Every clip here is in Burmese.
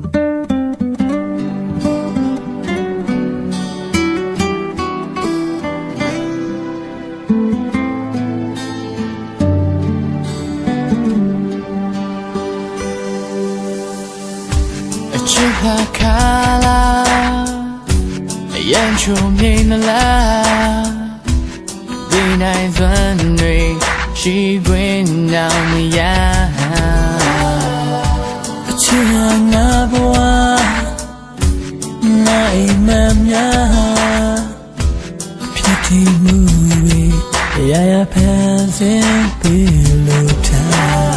အချစ်ဟာခါလာအရန်ချုံမြင်လားဒီနိုင်စွမ်းတွေရှိ ခွင့်နောင်မရအချစ်ဟာငါဘဝငါအိမ်မက်များဖြစ်တည်မှုတွေရရဖန်ဆင်းပြီးလို့ထား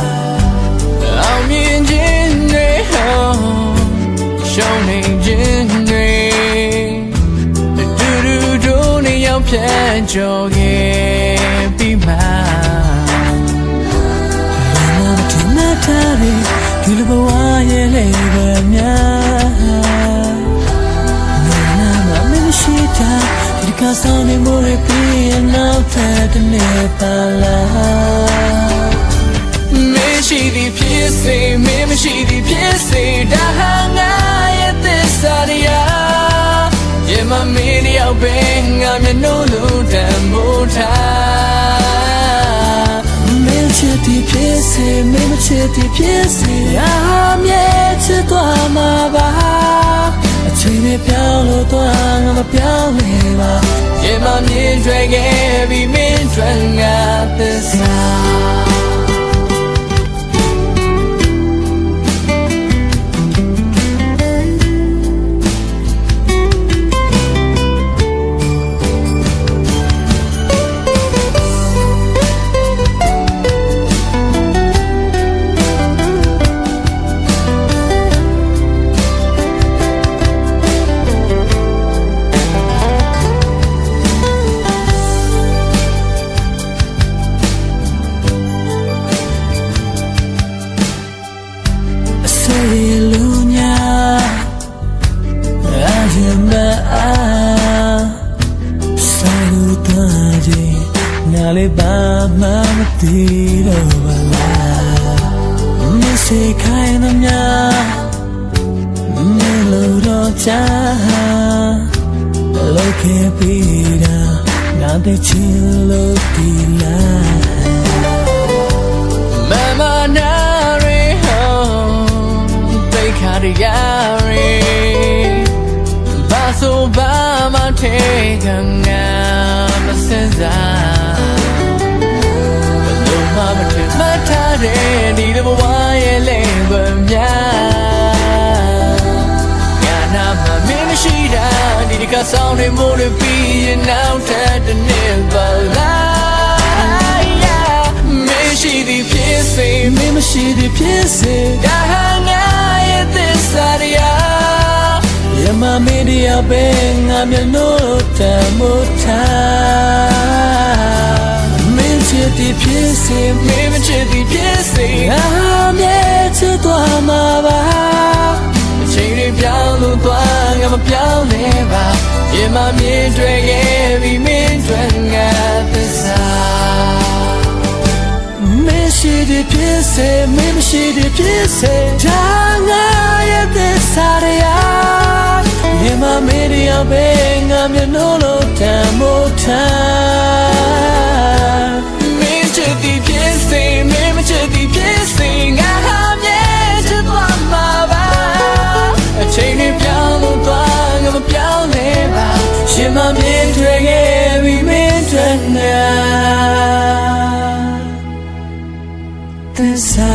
အောင်မြင်ခြင်းတွေဟောရှုံးနေခြင်းတွေတူတူတို့နေရောက်ဖြတ်ကျော်ခဲ့ပြီးမှ ဒီကစားနေမို့ရပြီးရင်နောက်ထပ်တစ်နေ့ပါလားမရှိသည်ဖြစ်စေမင်းမရှိသည်ဖြစ်စေဒါဟာငါရဲ့သစ္စာတရားရေမမင်းတယောက်ပဲငါမျက်နှာလုံးတန်မိုးထားမင်းချစ်သည်ဖြစ်စေမင်းမချစ်သည်ဖြစ်စေအာမြဲချစ်သွားမှာပါ အချိန်နဲ့ပြောင်းလို့သွားငါမပြောင်းလဲပါရေမမြင်တွေ့ခဲ့ ဆိုင်လို့သွားခြင်းနားလေးပါမှမသိတော့ပါလားမစေခိုင်းသမျှမလို့တော့ချာလောက်ခဲ့ပြီးတာငါတဲ့ချင်လို့ဒီလားမမနာ တ်ထားတဲ့ဒီဘဝရဲ့လေကွယ်များငါနာမမင်းမရှိတာဒီတကဆောင်တွေမို့လို့ပြီးရင်နောက်ထပ်တစ်နေ့ပါလားမရှိသည်ဖြစ်စေမင်းမရှိသည်ဖြစ်စေဒါဟာငါရဲ့သစ္စာတရားရမမင်းတရားပဲငါမျက်နှာတမ်းမို့ထားမင်းချစ် သည်ဖြစ်စေမင်းမချစ်သည်ဖြစ်စေငါမြဲချစ်သွားမှာပါအချိန်တွေပြောင်းလို့သွားငါမပြောင်းလဲပါရင်မမြင်တွေ့ခဲ့ပြီးမင်းတွေ့ငါသစ္စာမင်းရှိသည်ဖြစ်စေမင်းမရှိသည်ဖြစ်စေဒါငါရဲ့သစ္စာတရားရမမင်းတရားပဲငါမျက်နှာလုံးတမ်းမို့ထား inside.